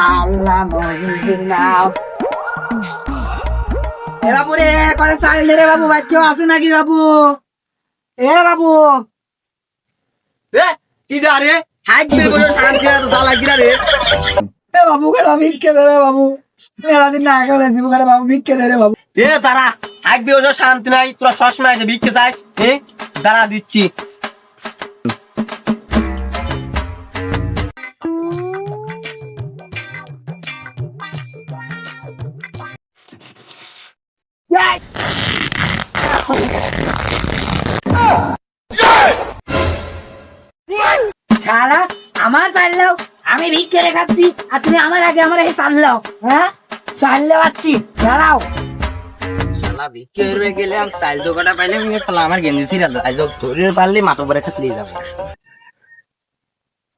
আল্লাহ মহিন নাও এ বাবু রে করে দে রে বাবু বাচ্চা আসু নাকি বাবু? এ বাবু। এ কি রে? হাইক মেরে বসে শান্তি না তো জ্বালা কি রে। এ বাবু করে ভিক্ষে দে রে বাবু। মেলা দিন না করে বাবু ভিক্ষে দে রে বাবু। এ তারা হাইক মেরে শান্তি নাই তোরা সবসময় এসে ভিক্ষে চাইস এ? দাঁড়া দিচ্ছি। শালা, আমার চাল্লাও আমি ভিক্ষে রেখাচ্ছি, আর তুমি আমার আগে আমার এই চাল্লাও হ্যাঁ? চাল্লে পাচ্ছি দাঁড়াও। শালা গেলে আমি দোকানটা পাইলে আমি শালা আমার গেঞ্জি ছিঁড়া আজ ধরে পারলে, মাথা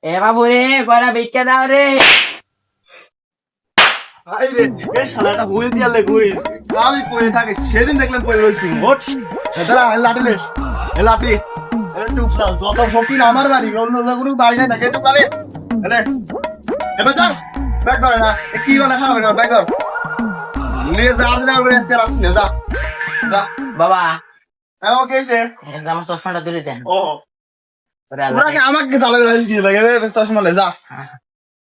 এ বাবু রে কয়টা ভিক্ষে দাও আইরে এই শালাটা হুইল দিয়ালে ঘুরি। আমি পড়ে থাকি সেদিন দেখলাম পড়ে দাঁড়া এ যত আমার বাড়ি অন্য কোনো বাড়ি নাই নাকি একটু এলে এবার যা ব্যাক করে না এ কি বানা খাবে না ব্যাক কর নিয়ে যা আজকে না যা যা। বাবা। হ্যাঁ ওকে এসে? আমার চশমাটা তুলে দেন। ও। ওরা কি আমাকে তালে রাইস কি লাগে চশমা লে যা।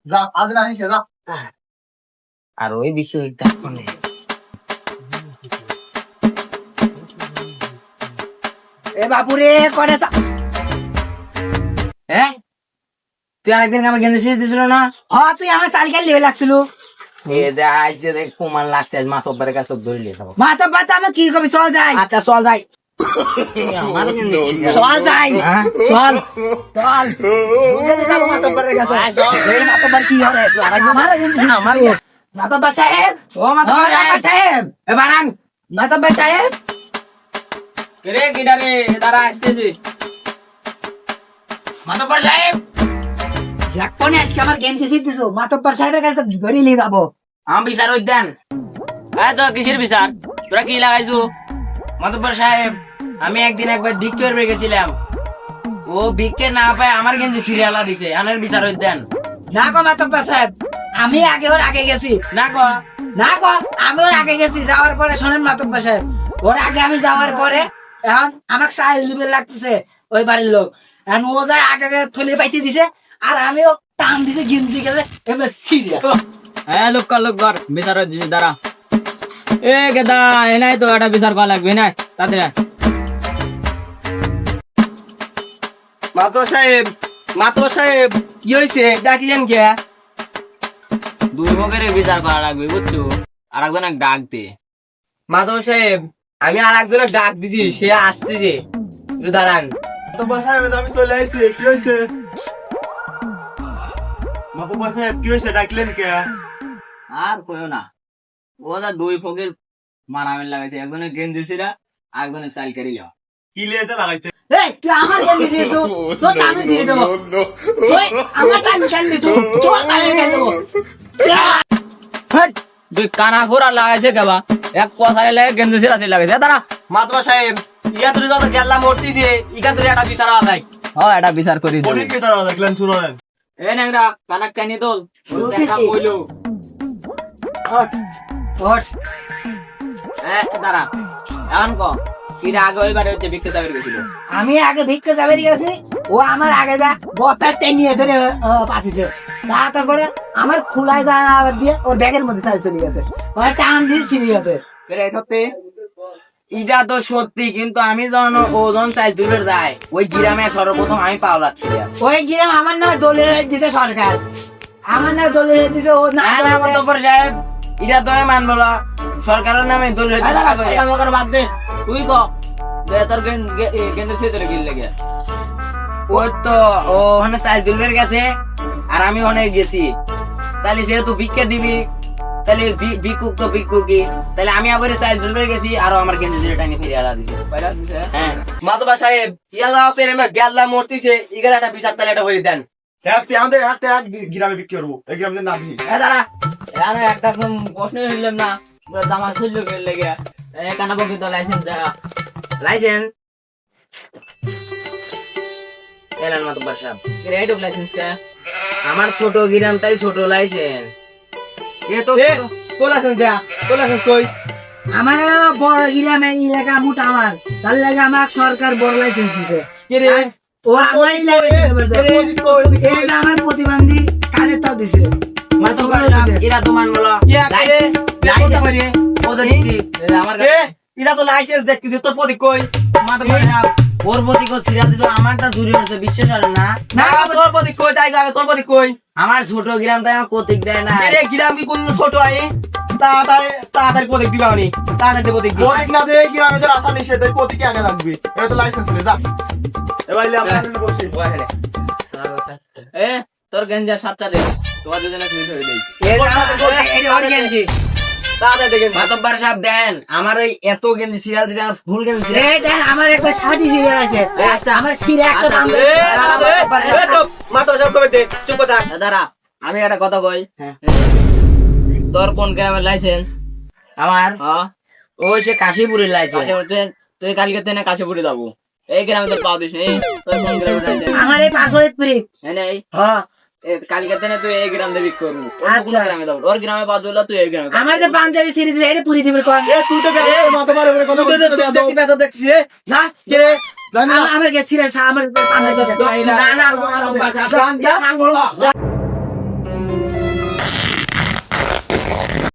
যা আজ না যা। আর ওই বিষয়টা ফোনে এ বাবু করে হ্যাঁ তুই আরেকদিন আমার গেঞ্জি ছিঁড়ে দিয়েছিল না? হ তুই আমার চাল খেলে লেবে লাগছিল। এ দে আইছে দেখ কুমান লাগছে আজ কাছে ধরে লিয়ে আমি কি কবি চল যাই। আচ্ছা চল যাই। আমার গেঞ্জি ছিঁড়ে চল যাই। হ্যাঁ? চল। চল। কাছে। চল। এই মাতব্বর কি হবে? আমার আমার মাতব্বর সাহেব ও মাথা ও মাতব্বর সাহেব। এ বানান মাতব্বর সাহেব। রে কিডা দাঁড়া আসতেছি। মাতব্বর সাহেব। দেখব আজকে আমার গেঞ্জি শিখতেছো মাতব্বর সাহেবের কাছে ধরে নিয়ে যাব। আমার বিচার উদ্যান হ্যাঁ তো কিসের বিচার? তোরা কি লাগাইছো? মাতব্বর সাহেব আমি একদিন একবার ভিক্ষে করবে গেছিলাম। ও ভিক্ষে না পায় আমার গেঞ্জি সিরিয়ালা দিছে। আনের বিচার উদ্যান না গো মাতব্বর সাহেব আমি আগে ওর আগে গেছি। না ক। না ক আমি ওর আগে গেছি যাওয়ার পরে শোনেন মাতব্বর সাহেব ওর আগে আমি যাওয়ার পরে এখন আমাকে চাইল দিবে লাগতেছে ওই বাড়ির লোক। এখন ও যায় আগে আগে থলি পাইতে দিছে আর আমিও টান দিছে গিনতি গেছে এবার সিরিয়াস। হ্যাঁ লোক কর লোক কর বিচার হচ্ছে দাঁড়া। এ গেদা এ নাই তো একটা বিচার করা লাগবে না আয়। মাতব্বর সাহেব মাতব্বর সাহেব কি হয়েছে ডাকিলেন কে? দুই মুখের বিচার করা লাগবে বুঝছ? আর একজন এক ডাক দে। মাধব সাহেব আমি আর একজনের ডাক দিছি সে আসছে যে। একটু দাঁড়ান। আমি চলে আসছি কি হয়েছে? বাবু বাসায় কি হয়েছে? ডাকলেন কে? আর কইও না। ও দা দুই ফকির মারামের লাগাইছে একজনের গেঞ্জি ছিল আর একজনের চাল কেড়ে যাওয়া কি লিয়েতে লাগাইছে? এই তুই আমার দিয়ে তো? আমি দিয়ে দেবো। দেবো। হট, কানা ঘোরা লাগাইছে কেবা এক পয়সা লাগে গেঞ্জি ছিল লাগাইছে। দাঁড়া সাহেব ইয়া তুই যত গেল্লা মরতিছে ইকা তুই একটা বিচার আদায় ও এটা বিচার করি শুনেন এ ন্যাংরা কানাক টানি তোল দেখা কইলো। ওঠ ওঠ এ দাঁড়া এখন ক? কিরা আগে ওই বারে হচ্ছে বিক্রেতা বের গেছিল। আমি আগে ভিক্ষে যাবে গেছি ও আমার আগে যা বতার টেনিয়ে ধরে পাঠিয়েছে তারপরে আমার খোলায় জানা দিয়ে ওর ব্যাগের মধ্যে চাল চলে গেছে। ওরা টান দিয়ে ছিঁড়ে গেছে। সত্যি? ইটা তো সত্যি কিন্তু আমি যখন ওজন চাই দূরে যাই ওই গ্রামে সর্বপ্রথম আমি ছিলাম ওই গিরাম আমার নামে দলিল দিছে সরকার। আমার নামে দলিল দিছে ও না না দলিল- সাহেব এটা তো আমি মানবো না। সরকারের নামে আমাকে বাদ দে। তুই ক? তোর কেন্দ্র সে তোর গিল লেগে। ওই তো ও ওখানে চাল দুলবের গেছে আর আমি ওখানে গেছি। তাহলে যেহেতু ভিক্ষা দিবি তাহলে ভিক্ষুক তো ভিক্ষুকই। তাহলে আমি আবার চাল দুলবের গেছি আর আমার গেঞ্জি ধরে টানি ফিরে আলা দিছে। হ্যাঁ। মাতবা সাহেব ইয়ালা পেরে মে গেল্লা মরতিছে ইগালা একটা বিচার তাহলে এটা হয়ে দেন হাতে আমাদের হাতে হাত গ্রামে বিক্রি করব। এই নাম কি? এ দাঁড়া। আমি একটা একদম প্রশ্ন হইলাম না জামা ছিল গেল লেগে। বকি তো লাইসেন্স দেখা লাইসেন্স এলান মাতবা সাহেব। রেড লাইসেন্স কে আমার ছোট গ্রাম তাই ছোট লাইসেন্স। এ তো সেন্স দেয়া সেন্স কই? আমার বড় গ্রামে এলাকা মোটা আমার তার লাগে আমার সরকার বড় লাইসেন্স দিছে। কে রে? ও আমার আমার প্রতিবন্ধী কার্ডের তাও দিছে? এরা তো মানবো না। কে আকে রে? লাইসেন্স- কোথা ও তো দিচ্ছি। আমার এ ইরা তো লাইসেন্স দেখতেছি তোর প্রতীক কই? সাহেব, ওর প্রতি কেউ সিরিয়াল দিত, আমারটা চুরি হচ্ছে, বিশ্বাস হয় না না তোর প্রতীক কই তাই আগে তোর প্রতীক কই আমার ছোট গ্রাম তাই আমার কতিক দেয় না এরে গ্রাম কি কোন ছোট আই তাড়াতাড়ি তাড়াতাড়ি প্রতীক দিবা আমি তাড়াতাড়ি প্রতীক দিবা প্রতীক না দে গ্রামে যে রাখা নিষেধ এই প্রতীকে আগে লাগবে এটা তো লাইসেন্স নে যা এবার আমরা বসি বাইরে এ তোর গেঞ্জা সাতটা দে তোমার দুজনে তুমি ধরে দেই এই ওর গেঞ্জি। তাড়াতাড়ি সাহেব দেন। আমার ওই এত গেঞ্জি সিরিয়াল দিচ্ছে আমার ফুল গেঞ্জি serial। এই আমার একটা শাড়ি সিরিয়াল আছে। আচ্ছা। আমার সিরে একটা বান্ধব- এ এ চুপ মাথা সব কবে দে চুপ থাক। দাঁড়া আমি একটা কথা কই। হ্যাঁ। তোর কোন গ্রামের লাইসেন্স আমার? হ্যাঁ ওই সে কাশীপুরের লাইসেন্স তুই কালকে তেনে কাশীপুরে যাব। এই গ্রামে তোর পাও দিস এই তোর কোন গ্রামের লাইসেন্স আমার এই পাগলের পুরি নেই হ্যাঁ এ কালকে তেনে তুই এই গ্রাম দেবি করব। কোন। গ্রামে যাব ওর গ্রামে পাও দিলা তুই এই গ্রামে আমার যে পাঞ্জাবি সিরিজ এটা পুরি দিবে কোন এ তুই তো গেলে মাথা মারে করে কথা বলছিস দেখি না তো দেখছিস না কে রে? আমার- আমার গে আমার পাঞ্জাবি না না না না